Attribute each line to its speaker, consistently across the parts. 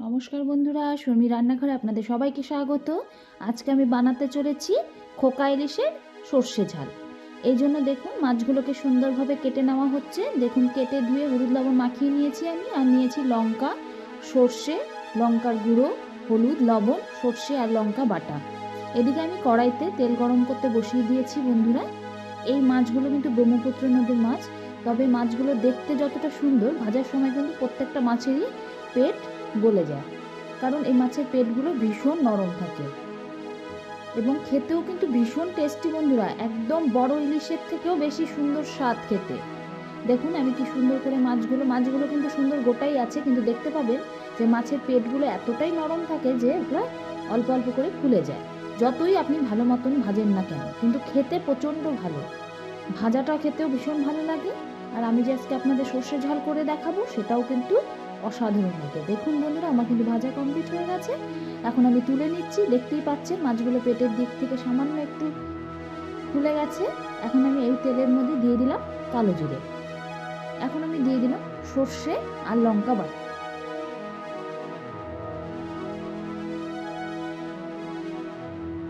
Speaker 1: নমস্কার বন্ধুরা শর্মি রান্নাঘরে আপনাদের সবাইকে স্বাগত। আজকে আমি বানাতে চলেছি খোকা ইলিশের সর্ষে ঝাল। এই জন্য দেখুন মাছগুলোকে সুন্দরভাবে কেটে নেওয়া হচ্ছে। দেখুন কেটে ধুয়ে হলুদ লবণ মাখিয়ে নিয়েছি আমি, আর নিয়েছি লঙ্কা, সর্ষে, লঙ্কার গুঁড়ো, হলুদ, লবণ, সর্ষে আর লঙ্কা বাটা। এদিকে আমি কড়াইতে তেল গরম করতে বসিয়ে দিয়েছি বন্ধুরা। এই মাছগুলো কিন্তু ব্রহ্মপুত্র নদীর মাছ, তবে মাছগুলো দেখতে যতটা সুন্দর, ভাজার সময় কিন্তু প্রত্যেকটা মাছেরই পেট গলে যায়। কারণ এই মাছের পেটগুলো ভীষণ নরম থাকে। এবং খেতেও কিন্তু ভীষণ টেস্টি বন্ধুরা, একদম বড় ইলিশের থেকেও বেশি সুন্দর স্বাদ খেতে। দেখুন আমি কি সুন্দর করে মাছগুলো মাছগুলো কিন্তু সুন্দর গোটাই আছে, কিন্তু দেখতে পাবেন যে মাছের পেটগুলো এতটাই নরম থাকে যে ওগুলো অল্প অল্প করে খুলে যায়। যতই আপনি ভালো মতন ভাজেন না কেন, কিন্তু খেতে প্রচণ্ড ভালো। ভাজাটা খেতেও ভীষণ ভালো লাগে। আর আমি যে আজকে আপনাদের সর্ষে ঝাল করে দেখাবো, সেটাও কিন্তু অসাধারণ লাগে। দেখুন বন্ধুরা, আমার কিন্তু ভাজা কমপ্লিট হয়ে গেছে। এখন আমি তুলে নিচ্ছি। দেখতেই পাচ্ছেন, মাছগুলো পেটের দিক থেকে সামান্য একটু খুলে গেছে। এখন আমি এই তেলের মধ্যে দিয়ে দিলাম কালো জিরে। এখন আমি দিয়ে দিলাম সর্ষে আর লঙ্কা বাটা।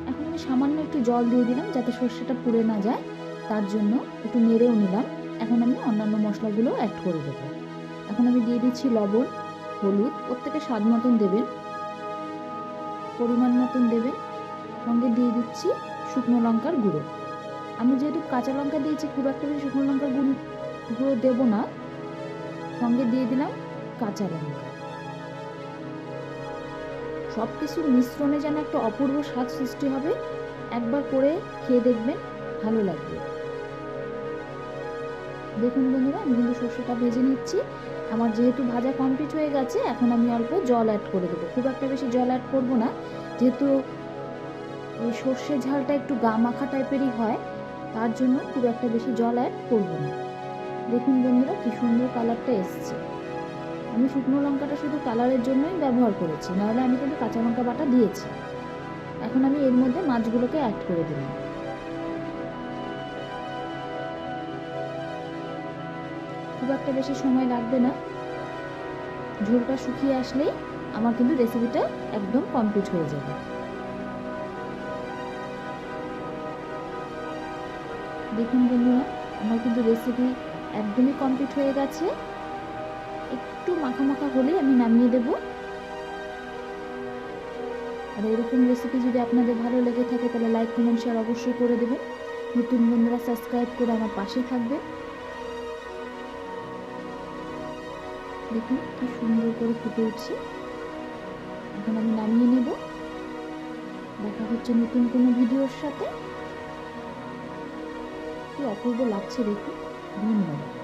Speaker 1: এখন আমি সামান্য একটু জল দিয়ে দিলাম যাতে সর্ষেটা পুড়ে না যায়। তার জন্য একটু নেড়েও নিলাম। এখন আমি অন্যান্য মশলাগুলো অ্যাড করে দেবো। এখন আমি দিয়ে দিচ্ছি লবণ, হলুদ, প্রত্যেকে স্বাদ মতন দেবেন, পরিমাণ মতন দেবেন, সঙ্গে দিয়ে দিচ্ছি শুকনো লঙ্কার গুঁড়ো। আমি যেহেতু কাঁচা লঙ্কা দিয়েছি, খুব একটা বেশি শুকনো লঙ্কার গুঁড়ো গুঁড়ো দেবো না। সঙ্গে দিয়ে দিলাম কাঁচা লঙ্কা। সব কিছুর মিশ্রণে যেন একটা অপূর্ব স্বাদ সৃষ্টি হবে। একবার করে খেয়ে দেখবেন, ভালো লাগবে। দেখুন বন্ধুরা, আমি কিন্তু সর্ষেটা ভেজে নিচ্ছি। আমার যেহেতু ভাজা কমপ্লিট হয়ে গেছে, এখন আমি অল্প জল অ্যাড করে দেবো। খুব একটা বেশি জল অ্যাড করব না, যেহেতু এই সর্ষে ঝালটা একটু গা মাখা টাইপেরই হয়, তার জন্য খুব একটা বেশি জল অ্যাড করব না। দেখুন বন্ধুরা, কি সুন্দর কালারটা এসছে। আমি শুকনো লঙ্কাটা শুধু কালারের জন্যই ব্যবহার করেছি, নাহলে আমি কিন্তু কাঁচা লঙ্কা বাটা দিয়েছি। এখন আমি এর মধ্যে মাছগুলোকে অ্যাড করে দিলাম। খুব একটা বেশি সময় লাগবে না। ঝোলটা শুকিয়ে আসলেই আমার কিন্তু রেসিপিটা একদম কমপ্লিট হয়ে যাবে। দেখুন বন্ধুরা, আমার কিন্তু রেসিপি একদমই কমপ্লিট হয়ে গেছে। একটু মাখা মাখা হলেই আমি নামিয়ে দেব। আর এরকম রেসিপি যদি আপনাদের ভালো লেগে থাকে, তাহলে লাইক কমেন্ট শেয়ার অবশ্যই করে দেবেন। নতুন বন্ধুরা সাবস্ক্রাইব করে আমার পাশে থাকবে দেখুন, কি সুন্দর করে ফুটে উঠছে। এখন আমি নামিয়ে নেব। দেখা হচ্ছে নতুন কোনো ভিডিওর সাথে। কি অপূর্ব লাগছে দেখুন। ধন্যবাদ।